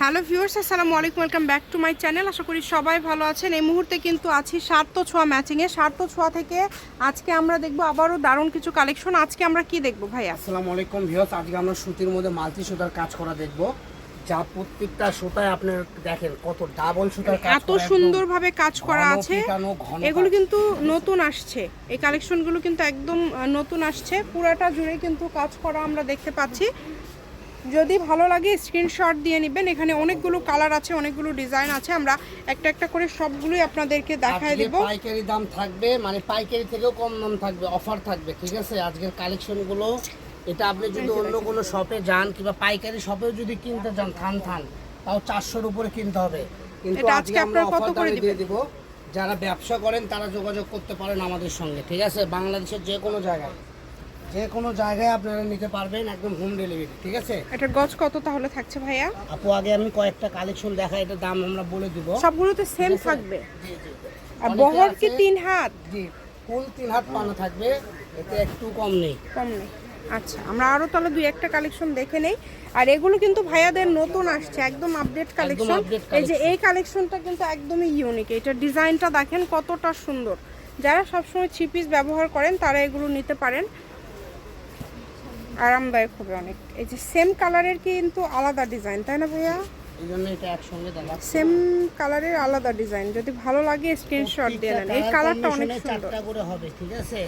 Hello viewers আসসালামু আলাইকুম welcome back to my channel. আশা করি সবাই ভালো আছেন। এই মুহূর্তে কিন্তু আছি সার্থ ছোঁয়া ম্যাচিংয়ে সার্থ ছোঁয়া থেকে আজকে আমরা দেখব আবারও দারুণ কিছু কালেকশন আজকে আমরা কি দেখব ভাইয়া? আসসালামু আলাইকুম ভিউয়ার্স আজকে আমরা সুতির মধ্যে মাল্টি সুতার কাজ করা দেখব। যা প্রত্যেকটা সুতায় আপনার দেখেন কত ডাবল সুতার কাজ এত সুন্দরভাবে কাজ করা আছে। এগুলো কিন্তু নতুন আসছে। এই কালেকশনগুলো কিন্তু একদম নতুন আসছে। পুরাটা জুড়ে কিন্তু কাজ করা আমরা দেখতে পাচ্ছি। যদি ভালো লাগে স্ক্রিনশট দিয়ে নেবেন। এখানে অনেকগুলো কালার আছে অনেকগুলো ডিজাইন আছে। আমরা একটা একটা করে সবগুলোই আপনাদেরকে দেখায় দেব। পাইকারি দাম থাকবে মানে পাইকারি থেকেও কম দাম থাকবে অফার থাকবে ঠিক আছে? আজকের কালেকশনগুলো এটা আপনি যদি অন্য কোনো শপে যান কিংবা পাইকারি শপেও যদি কিনতে যান থান থান তাও চারশোর উপরে কিনতে হবে। কিন্তু আজকে আমরা আপনারা কত করে দিয়ে? দিব। যারা ব্যবসা করেন তারা যোগাযোগ করতে পারেন আমাদের সঙ্গে ঠিক আছে? বাংলাদেশের যে কোনো জায়গায়। যে কোনো জায়গায় আপনারা নিতে পারবেন একদম হোম ডেলিভারি ঠিক আছে? এটার গজ কত তাহলে থাকছে ভাইয়া? আপু আগে আমি কয়েকটা কালেকশন দেখাই এটা দাম আমরা বলে দিব। সবগুলো তো সেম থাকবে? জি জি আর বহর কি তিন হাত? জি ফুল তিন হাত পানা থাকবে এতে একটু কম নেই। কম নেই। আচ্ছা আমরা আরও তাহলে দুই একটা কালেকশন দেখে নেই। আর এগুলো কিন্তু ভাইয়াদের নতুন আসছে একদম আপডেট কালেকশন এই যে এই কালেকশনটা কিন্তু একদমই ইউনিক এটার ডিজাইনটা দেখেন কতটা সুন্দর। যারা সবসময় থ্রি পিস ব্যবহার করেন তারা এগুলো নিতে পারেন। আরামদায়ক হবে অনেক। এই যে সেম কালারের কিন্তু আলাদা ডিজাইন তাই না ভাইয়া? এই জন্য এটা একসঙ্গে দেওয়া সেম কালারের আলাদা ডিজাইন যদি ভালো লাগে স্ক্রিনশট দিয়ে নেন। এই কালারটা অনেক সুন্দর। চারটা করে হবে ঠিক আছে?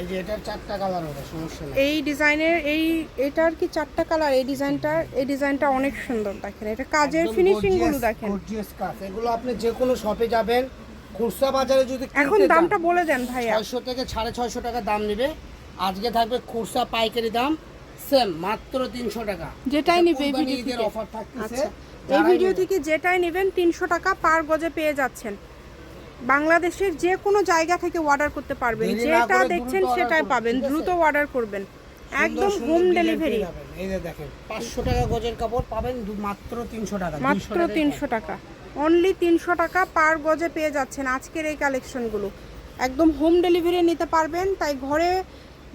এই যে এটার চারটা কালার হবে সমস্যা নেই। এই ডিজাইনের এই এটার কি চারটা কালার এই ডিজাইনটার এই ডিজাইনটা অনেক সুন্দর দেখেন। এটা কাজের ফিনিশিংগুলো দেখেন। গর্জিয়াস কাজ। এগুলো আপনি যে কোনো শপে যাবেন খুচরা বাজারে যদি এখন দামটা বলে দেন ভাইয়া। ছয়শো থেকে সাড়ে ছয়শো টাকা দাম নেবে। আজকে থাকবে খুচরা পাইকারি দাম সেম মাত্র তিনশো টাকা। যেটাই নিবে এই কোরবানি ভিডিও অফার থাকতেছে। আচ্ছা এই ভিডিও থেকে যেটাই নেবেন তিনশো টাকা পার গজে পেয়ে যাচ্ছেন। বাংলাদেশের যে কোনো জায়গা থেকে অর্ডার করতে পারবেন। যেটা দেখছেন সেটাই পাবেন। দ্রুত অর্ডার করবেন। একদম হোম ডেলিভারি এই যে দেখেন পাঁচশো টাকা গজের কাপড় পাবেন মাত্র তিনশো টাকা মাত্র তিনশো টাকা। অনলি তিনশো টাকা পার গজে পেয়ে যাচ্ছেন আজকের এই কালেকশনগুলো একদম হোম ডেলিভারি নিতে পারবেন তাই ঘরে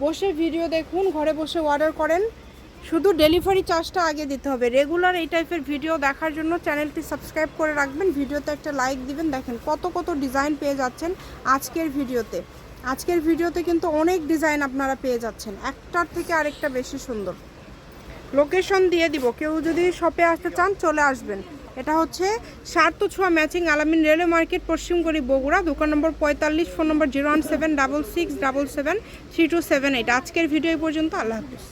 বসে ভিডিও দেখুন, ঘরে বসে অর্ডার করেন। শুধু ডেলিভারি চার্জটা আগে দিতে হবে। রেগুলার এই টাইপের ভিডিও দেখার জন্য চ্যানেলটি সাবস্ক্রাইব করে রাখবেন। ভিডিওতে একটা লাইক দিবেন। দেখেন কত কত ডিজাইন পেয়ে যাচ্ছেন আজকের ভিডিওতে আজকের ভিডিওতে কিন্তু অনেক ডিজাইন আপনারা পেয়ে যাচ্ছেন। একটার থেকে আরেকটা বেশি সুন্দর। লোকেশন দিয়ে দিব। কেউ যদি শপে আসতে চান, চলে আসবেন। এটা হচ্ছে সার্থ ছোঁয়া ম্যাচিং আলামিন রেলওয়ে মার্কেট পশ্চিমগড়ি বগুড়া, দোকান নম্বর পঁয়তাল্লিশ, phone number zero one seven double six double seven three two seven eight. আজকের ভিডিও পর্যন্ত, আল্লাহ হাফিজ।